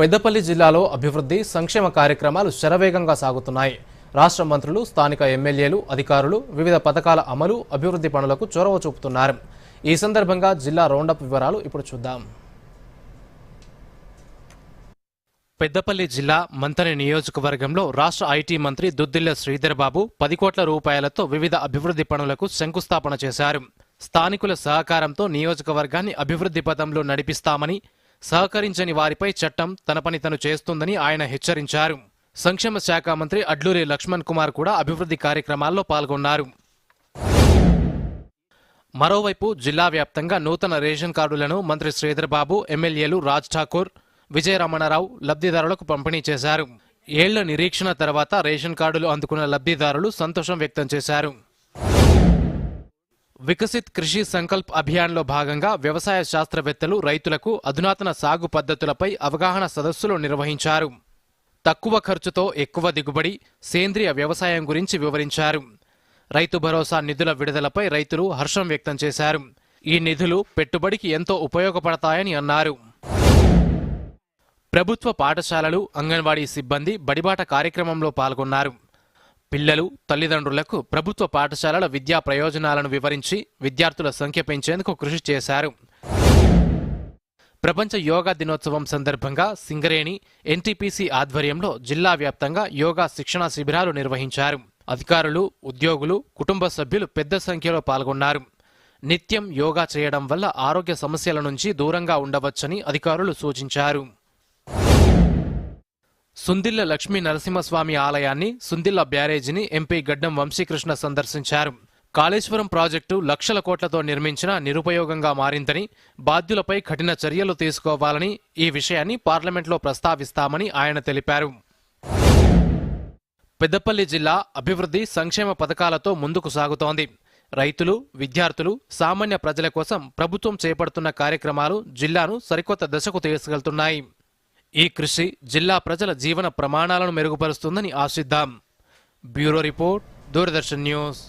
పెద్దపల్లి జిల్లాలో అభివృద్ధి సంక్షేమ కార్యక్రమాలు శరవేగంగా సాగుతున్నాయి. రాష్ట్ర మంత్రులు స్థానిక ఎమ్మెల్యేలు అధికారులు వివిధ పథకాల అమలు అభివృద్ధి పనులకు చొరవ చూపుతున్నారు. ఈ సందర్భంగా జిల్లా రౌండప్ వివరాలు ఇప్పుడు చూద్దాం. పెద్దపల్లి జిల్లా మంతని నియోజకవర్గంలో రాష్ట్ర ఐటీ మంత్రి దుద్దిల్ల శ్రీధర్బాబు పది కోట్ల రూపాయలతో వివిధ అభివృద్ధి పనులకు శంకుస్థాపన చేశారు. స్థానికుల సహకారంతో నియోజకవర్గాన్ని అభివృద్ధి పథంలో నడిపిస్తామని సహకరించని వారిపై చట్టం తన పని తను చేస్తుందని ఆయన హెచ్చరించారు. సంక్షేమ శాఖ మంత్రి అడ్లూరి లక్ష్మణ్ కుమార్ కూడా అభివృద్ధి కార్యక్రమాల్లో పాల్గొన్నారు. మరోవైపు జిల్లా వ్యాప్తంగా నూతన రేషన్ కార్డులను మంత్రి శ్రీధర్బాబు ఎమ్మెల్యేలు రాజ్ ఠాకూర్ విజయరమణారావు లబ్ధిదారులకు పంపిణీ చేశారు. ఏళ్ళ నిరీక్షణ తర్వాత రేషన్ కార్డులు అందుకున్న లబ్ధిదారులు సంతోషం వ్యక్తం చేశారు. వికసిత్ కృషి సంకల్ప్ అభియాన్లో భాగంగా వ్యవసాయ శాస్త్రవేత్తలు రైతులకు అధునాతన సాగు పద్ధతులపై అవగాహన సదస్సులు నిర్వహించారు. తక్కువ ఖర్చుతో ఎక్కువ దిగుబడి సేంద్రియ వ్యవసాయం గురించి వివరించారు. రైతు భరోసా నిధుల విడుదలపై రైతులు హర్షం వ్యక్తం చేశారు. ఈ నిధులు పెట్టుబడికి ఎంతో ఉపయోగపడతాయని అన్నారు. ప్రభుత్వ పాఠశాలలు అంగన్వాడీ సిబ్బంది బడిబాట కార్యక్రమంలో పాల్గొన్నారు. పిల్లలు తల్లిదండ్రులకు ప్రభుత్వ పాఠశాలల విద్యా ప్రయోజనాలను వివరించి విద్యార్థుల సంఖ్య పెంచేందుకు కృషి చేశారు. ప్రపంచ యోగా దినోత్సవం సందర్భంగా సింగరేణి ఎన్టీపీసీ ఆధ్వర్యంలో జిల్లా వ్యాప్తంగా యోగా శిక్షణ శిబిరాలు నిర్వహించారు. అధికారులు ఉద్యోగులు కుటుంబ సభ్యులు పెద్ద సంఖ్యలో పాల్గొన్నారు. నిత్యం యోగా చేయడం వల్ల ఆరోగ్య సమస్యల నుంచి దూరంగా ఉండవచ్చని అధికారులు సూచించారు. సుందిల్ల లక్ష్మీ నరసింహస్వామి ఆలయాన్ని సుందిల్ల బ్యారేజీని ఎంపీ గడ్డం వంశీకృష్ణ సందర్శించారు. కాళేశ్వరం ప్రాజెక్టు లక్షల కోట్లతో నిర్మించిన నిరుపయోగంగా మారిందని బాధ్యులపై కఠిన చర్యలు తీసుకోవాలని ఈ విషయాన్ని పార్లమెంట్లో ప్రస్తావిస్తామని ఆయన తెలిపారు. పెద్దపల్లి జిల్లా అభివృద్ధి సంక్షేమ పథకాలతో ముందుకు సాగుతోంది. రైతులు విద్యార్థులు సామాన్య ప్రజల కోసం ప్రభుత్వం చేపడుతున్న కార్యక్రమాలు జిల్లాను సరికొత్త దశకు తీసుకెళ్తున్నాయి. ఈ కృషి జిల్లా ప్రజల జీవన ప్రమాణాలను మెరుగుపరుస్తుందని ఆశిద్దాం. Bureau report Doordarshan news.